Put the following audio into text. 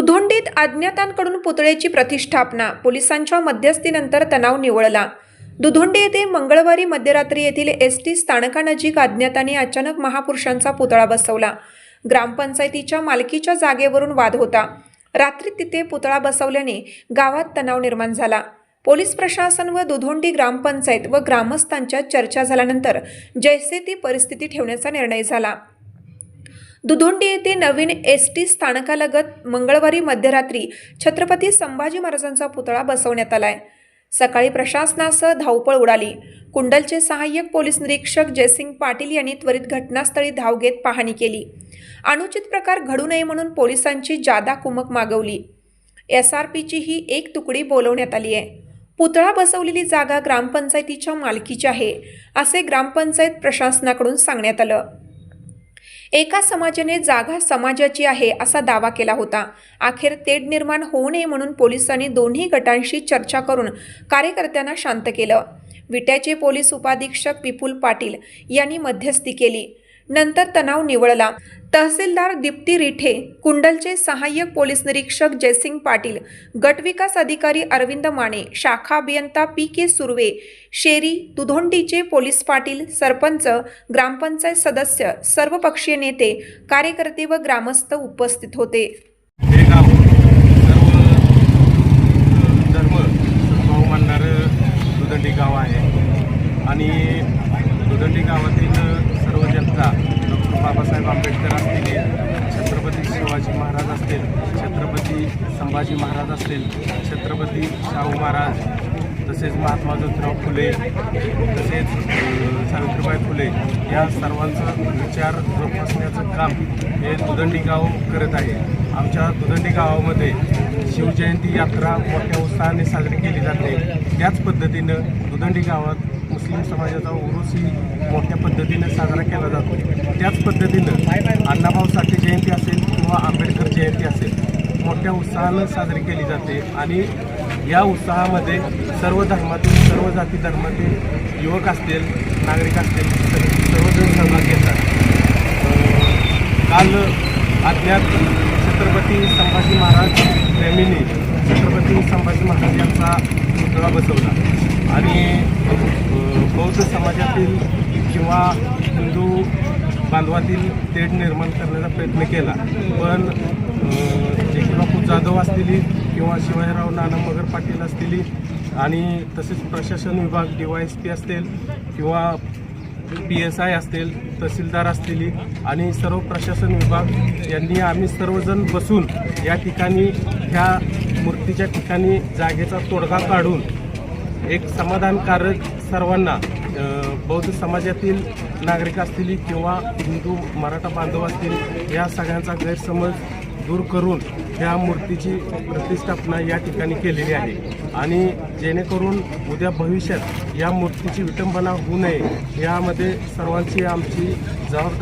दुधोंडीत अज्ञातांकडून पुतळ्याची प्रतिष्ठापना. पोलिसांच्या मध्यस्थीनंतर तणाव निवळला. दुधोंडी येथे मंगळवारी मध्यरात्री येथील एस टी स्थानकानजीक अज्ञातांनी अचानक महापुरुषांचा पुतळा बसवला. ग्रामपंचायतीच्या मालकीच्या जागेवरून वाद होता. रात्री तिथे पुतळा बसवल्याने गावात तणाव निर्माण झाला. पोलीस प्रशासन व दुधोंडी ग्रामपंचायत व ग्रामस्थांच्या चर्चा झाल्यानंतर जैसे ती परिस्थिती ठेवण्याचा निर्णय झाला. दुधोंडी येथे नवीन एस टी स्थानकालगत मंगळवारी मध्यरात्री छत्रपती संभाजी महाराजांचा पुतळा बसवण्यात आलाय. सकाळी प्रशासनासह धावपळ उडाली. कुंडलचे सहाय्यक पोलीस निरीक्षक जयसिंग पाटील यांनी त्वरित घटनास्थळी धाव घेत पाहणी केली. अनुचित प्रकार घडू नये म्हणून पोलिसांची जादा कुमक मागवली. एस आर पीची ही एक तुकडी बोलवण्यात आली आहे. पुतळा बसवलेली जागा ग्रामपंचायतीच्या मालकीची आहे असे ग्रामपंचायत प्रशासनाकडून सांगण्यात आलं. एका समाजाने जागा समाजाची आहे असा दावा केला होता. अखेर तेढ निर्माण होऊ नये म्हणून पोलिसांनी दोन्ही गटांशी चर्चा करून कार्यकर्त्यांना शांत केलं. विट्याचे पोलीस उपाधीक्षक विपुल पाटील यांनी मध्यस्थी केली. नंतर तणाव निवळला. तहसीलदार दीप्ती रिठे कुंडलचे सहाय्यक पोलीस निरीक्षक जयसिंग पाटील गटविकास अधिकारी अरविंद माने शाखा अभियंता पी के सुर्वे शेरी दुधोंडीचे पोलीस पाटील सरपंच ग्रामपंचायत सदस्य सर्वपक्षीय नेते कार्यकर्ते व ग्रामस्थ उपस्थित होते हे गाव सर्व धर्म भाऊ मानणारं दुदंडी गाव आहे आणि दुदंडी गावातील सर्व जनता डॉक्टर बाबासाहेब आंबेडकर असतील छत्रपती शिवाजी महाराज असतील छत्रपती संभाजी महाराज असतील छत्रपती शाहू महाराज तसेच महात्मा ज्योतिराव फुले तसेच सावित्रीबाई फुले या सर्वांचा विचार जोपासण्याचं काम हे दुदंडी गाव करत आहे. आमच्या दुदंडी गावामध्ये शिवजयंती यात्रा मोठ्या उत्साहाने साजरी केली जाते. त्याच पद्धतीनं दुदंडी गावात मुस्लिम समाजाचा उरूसही मोठ्या पद्धतीनं साजरा केला जातो. त्याच पद्धतीनं अण्णाभाऊ साठे जयंती असेल किंवा आंबेडकर जयंती असेल मोठ्या उत्साहानं साजरी केली जाते. आणि या उत्साहामध्ये सर्व धर्मातील सर्व जाती धर्मातील युवक असतील नागरिक असतील सर्वजण सहभाग घेतात. काल अज्ञात छत्रपती संभाजी महाराज प्रेमीने छत्रपती संभाजी महाराज यांचा पुतळा बसवला. आणि बौद्ध समाजातील किंवा हिंदू बांधवातील तेढ निर्माण करण्याचा प्रयत्न केला. पण जे की बापू जाधव असतील किंवा शिवाजीराव नाना मगर पाटील असतील आणि तसेच प्रशासन विभाग डी वाय एस पी असतील किंवा पी एस आय असतील तहसीलदार असतील आणि सर्व प्रशासन विभाग यांनी आम्ही सर्वजण बसून या ठिकाणी ह्या मूर्तीच्या ठिकाणी जागेचा तोडगा काढून एक समाधानकारक सर्वांना बौद्ध समाजातील नागरिक असतील किंवा हिंदू मराठा बांधव असतील या सगळ्यांचा गैरसमज दूर करून ह्या मूर्तीची प्रतिष्ठापना या ठिकाणी केलेली आहे. आणि जेणेकरून उद्या भविष्यात या मूर्तीची विटंबना होऊ नये यामध्ये सर्वांची आमची जबाबदारी